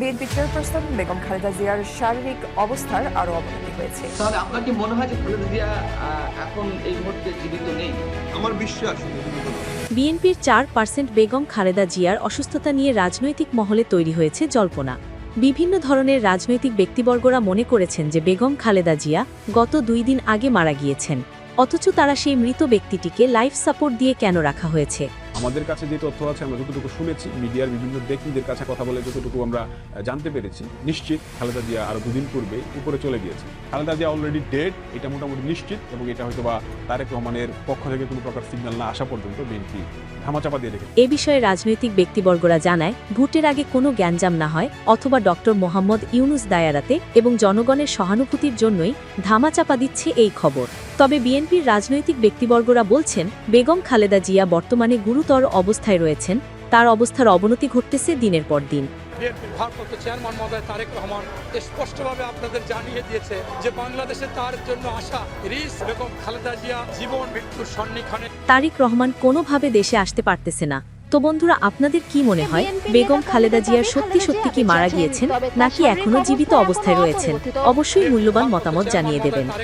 BNP chairperson Begum Khaleda জিয়ার শারীরিক অবস্থার আরও অবনতি হয়েছে। তাহলে আপনার কি মনে হয় যে খালেদা জিয়া এখন এই মুহূর্তে জীবিত নেই? আমার বিশ্বাস বিএনপির চার পার্সেন্ট বেগম খালেদা জিয়ার অসুস্থতা নিয়ে রাজনৈতিক মহলে তৈরি হয়েছে জল্পনা। বিভিন্ন ধরনের রাজনৈতিক ব্যক্তিবর্গরা মনে করেছেন যে বেগম খালেদা জিয়া গত দুই দিন আগে মারা গিয়েছেন। অথচ তারা সেই মৃত ব্যক্তিটিকে লাইফ সাপোর্ট দিয়ে কেন রাখা হয়েছে? আমাদের কাছে যে তথ্য আছে, আমরা যতটুকু শুনেছি, মিডিয়ার বিভিন্ন ব্যক্তিদের কাছে কথা বলে যতটুকু আমরা জানতে পেরেছি, নিশ্চিত খালেদা জিয়া আরও দুদিন পূর্বে উপরে চলে গিয়েছে। খালেদা জিয়া অলরেডি ডেড এটা মোটামুটি নিশ্চিত এবং এটা হয়তো বা তারেক রহমানের পক্ষ থেকে কোনো প্রকার সিগন্যাল না আসা পর্যন্ত বিএনপি ধামাচাপা দিয়ে রেখেছে। এ বিষয়ে রাজনৈতিক ব্যক্তিবর্গরা জানায়, ভোটের আগে কোনো জ্ঞানজাম না হয়, অথবা ডক্টর মোহাম্মদ ইউনুস দায়ারাতে এবং জনগণের সহানুভূতির জন্যই ধামাচাপা দিচ্ছে এই খবর। তবে বিএনপির রাজনৈতিক ব্যক্তিবর্গরা বলছেন বেগম খালেদা জিয়া বর্তমানে গুরুতর অবস্থায় রয়েছেন তার অবস্থার অবনতি ঘটতেছে দিনের পর দিন। বিএনপির ভারপ্রাপ্ত চেয়ারম্যান মহোদয় তারেক রহমান স্পষ্টভাবে আপনাদের জানিয়ে দিয়েছে যে বাংলাদেশে তার জন্য আসা রিস বেগম খালেদা জিয়া জীবন মৃত্যুর সন্নিখানে তারিক রহমান কোনোভাবে দেশে আসতে পারতেছে না। তো বন্ধুরা আপনাদের কি মনে হয় বেগম খালেদা জিয়ার সত্যি সত্যি কি মারা গিয়েছেন নাকি এখনও জীবিত অবস্থায় রয়েছেন? অবশ্যই মূল্যবান মতামত জানিয়ে দেবেন। তারেক